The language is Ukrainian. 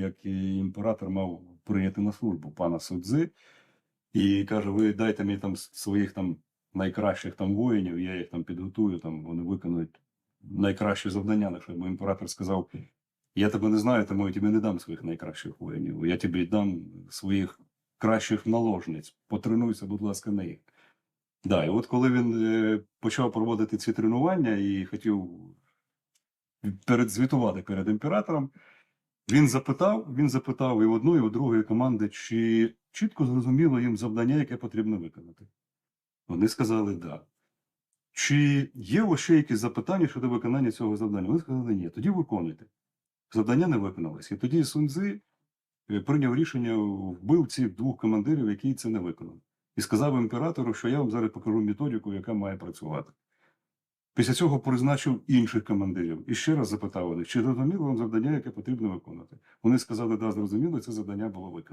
як імператор мав прийняти на службу пана Судзи, і каже: ви дайте мені там своїх там найкращих там воїнів, я їх там підготую, там вони виконують найкращі завдання. На що йому імператор сказав: Я тебе не знаю, тому я тобі не дам своїх найкращих воїнів. Я тобі дам своїх кращих наложниць. Потренуйся, будь ласка, на їх. Да, і от коли він е, почав проводити ці тренування і хотів передзвітувати перед імператором, він запитав, він запитав і в одну, і в другої команди, чи чітко зрозуміло їм завдання, яке потрібно виконати. Вони сказали да. Чи є у ще якісь запитання щодо виконання цього завдання? Вони сказали ні. Тоді виконуйте. Завдання не виконалось. І тоді Суньцзи е, прийняв рішення, вбив цих двох командирів, які це не виконали. І сказав імператору, що я вам зараз покажу методику, яка має працювати. Після цього призначив інших командирів і ще раз запитав вони, чи зрозуміло вам завдання, яке потрібно виконати. Вони сказали, да, зрозуміло, це завдання було виконано.